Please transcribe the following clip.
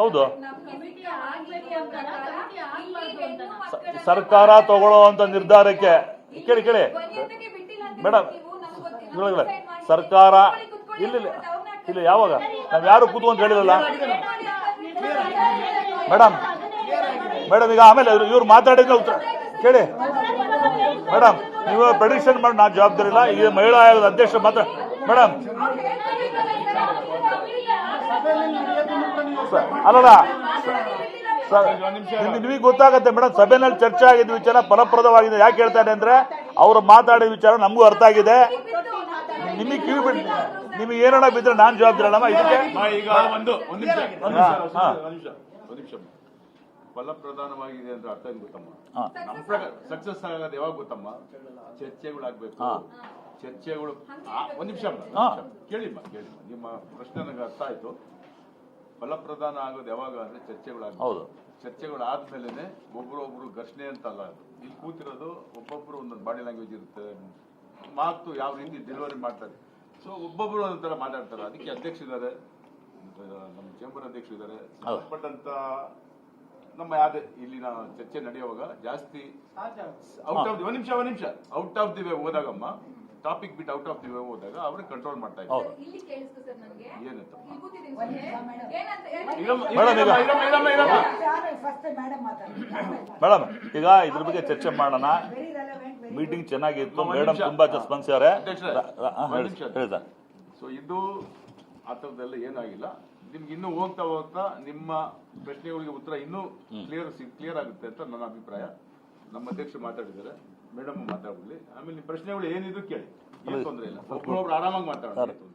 ಹೌದು. ಸರ್ಕಾರ ತಗೊಳ್ಳುವಂತ ನಿರ್ಧಾರಕ್ಕೆ ಕೇಳಿ ಕೇಳಿ. ಮೇಡಮ್. ಸರ್ಕಾರ ಇಲ್ಲ ಇಲ್ಲ ಅಂತ ಯಾವಾಗ? ನಾವ್ ಯಾರು ಕೂತ್ಕೊಂಡು ಹೇಳಿರಲ್ಲ ಮೇಡಮ್ ಮೇಡಮ್ ಈಗ ಆಮೇಲೆ ಇವ್ರು ಇವ್ರು ಮಾತಾಡಿದ್ರೆ ಉತ್ತರ ಕೇಳಿ. ಮೇಡಮ್ ನೀವು ಪ್ರೆಡಿಕ್ಷನ್ ಮಾಡಿ ನಾನು ಜವಾಬ್ದಾರಿ ಇಲ್ಲ. ಈ ಮಹಿಳಾ ಆಯೋಗದ ಅಧ್ಯಕ್ಷ ಮಾತ್ರ ಮೇಡಮ್ ಅಲ್ಲಲ್ಲ. ನಿಮಗೆ ಗೊತ್ತಾಗತ್ತೆ ಮೇಡಮ್ ಸಭೆನಲ್ಲಿ ಚರ್ಚೆ ಆಗಿದ್ದ ವಿಚಾರ ಫಲಪ್ರದವಾಗಿದೆ. ಯಾಕೆ ಹೇಳ್ತಾರೆ ಅಂದ್ರೆ ಅವರು ಮಾತಾಡಿದ ವಿಚಾರ ನಮಗೂ ಅರ್ಥ ಆಗಿದೆ. ನಿಮಗೆ ಕಿವಿ ಬಿಟ್ಟು ನಿಮಗೆ ಏನನ್ನ ಬಿದ್ರೆ ನಾನು ಜವಾಬ್ದಾರಿ ಅಲ್ಲಮ್ಮ ಇದಕ್ಕೆ ಫಲಪ್ರಧಾನವಾಗಿದೆ ಅಂದ್ರೆ ಅರ್ಥ ಏನ್ ಗೊತ್ತಮ್ಮ. ನಮ್ಮ ಪ್ರಕಾರ ಸಕ್ಸಸ್ ಆಗೋದು ಯಾವಾಗ ಗೊತ್ತಮ್ಮ? ಚರ್ಚೆಗಳಾಗ್ಬೇಕು. ಚರ್ಚೆಗಳು ಆ, ಒಂದ್ ನಿಮಿಷ. ಕೇಳಿಮ್ಮ ಕೇಳಿಮ್ಮ. ನಿಮ್ಮ ಪ್ರಶ್ನೆ ನನಗೆ ಅರ್ಥ ಆಯ್ತು. ಫಲಪ್ರಧಾನ ಆಗೋದು ಯಾವಾಗ ಅಂದ್ರೆ ಚರ್ಚೆಗಳಾಗ್ಬೇಕು. ಹೌದು. ಚರ್ಚೆಗಳು ಆದ್ಮೇಲೆ ಒಬ್ರೊಬ್ರು ಘರ್ಷಣೆ ಅಂತ ಅಲ್ಲ ಅದು. ಇಲ್ಲಿ ಕೂತಿರೋದು ಒಬ್ಬೊಬ್ರು ಒಂದೊಂದು ಬಾಡಿ ಲ್ಯಾಂಗ್ವೇಜ್ ಇರುತ್ತೆ. ಮಾತು ಯಾವ ರೀತಿ ಡೆಲಿವರಿ ಮಾಡ್ತಾರೆ. ಸೊ ಒಬ್ಬೊಬ್ರು ಒಂದೊಂಥರ ಮಾತಾಡ್ತಾರೆ. ಅದಕ್ಕೆ ಅಧ್ಯಕ್ಷ ಇದ್ದಾರೆ ನಮ್ಮ ಚೇಂಬರ್ ಅಧ್ಯಕ್ಷ ಇದ್ದಾರೆ ಸಂಬಂಧಪಟ್ಟಂತ ನಮ್ಮ ಯಾವ್ದೇ ಇಲ್ಲಿನ ಚರ್ಚೆ ನಡೆಯುವಾಗ ಜಾಸ್ತಿ ಔಟ್ ಆಫ್ ದಿ ಒಂದ್ ನಿಮಿಷ ಒಂದ್ ನಿಮಿಷ. ಔಟ್ ಆಫ್ ದಿ ವೇ ಹೋದಾಗಮ್ಮ ಟಾಪಿಕ್ ಬಿಟ್ ಔಟ್ ಆಫ್ ದಿ ವೇ ಹೋದಾಗ ಅವ್ರನ್ನ ಕಂಟ್ರೋಲ್ ಮಾಡ್ತಾ ಇದ್ದಾರೆ. ಹೌದು ಇಲ್ಲಿ ಕೇಳಿಸ್ತು ಸರ್ ನನಗೆ. ಏನಂತ ಇಲ್ಲಿ ಕೂತಿದ್ದೀನಿ ಸುಮ್ನೆ. ಏನಂತ ಹೇಳಿ. ಇರಮ್ಮ, ಮೇಡಮ್, ಈಗ- ಇದ್ರ ಬಗ್ಗೆ ಚರ್ಚೆ ಮಾಡೋಣ. ವೆರಿ ರೆಲೆವೆಂಟ್ ವೆರಿ ಮೀಟಿಂಗ್ ಚೆನ್ನಾಗಿತ್ತು. ಮೇಡಮ್. ತುಂಬಾ ಸ್ಪಂದಿಸ್ಯಾರೆ ಸೊ ಇದು ಆ ಥರದ್ದೆಲ್ಲ ಏನಾಗಿಲ್ಲ. ನಿಮ್ಗೆ ಇನ್ನೂ ಹೋಗ್ತಾ ಹೋಗ್ತಾ ನಿಮ್ಮ ಪ್ರಶ್ನೆಗಳಿಗೆ ಉತ್ತರ ಇನ್ನೂ ಕ್ಲಿಯರ್ ಕ್ಲಿಯರ್ ಆಗುತ್ತೆ ಅಂತ ನನ್ನ ಅಭಿಪ್ರಾಯ. ನಮ್ಮ ಅಧ್ಯಕ್ಷರು ಮಾತಾಡಿದ್ದಾರೆ. ಮೇಡಮ್ ಮಾತಾಡ್ಬಿಡ್ಲಿ ಆಮೇಲೆ ನಿಮ್ಮ ಪ್ರಶ್ನೆಗಳು ಏನಿದ್ರು ಕೇಳಿ. ಏನು ತೊಂದರೆ ಇಲ್ಲ. ಒಬ್ಬರೊಬ್ರು ಆರಾಮಾಗಿ ಮಾತಾಡೋದು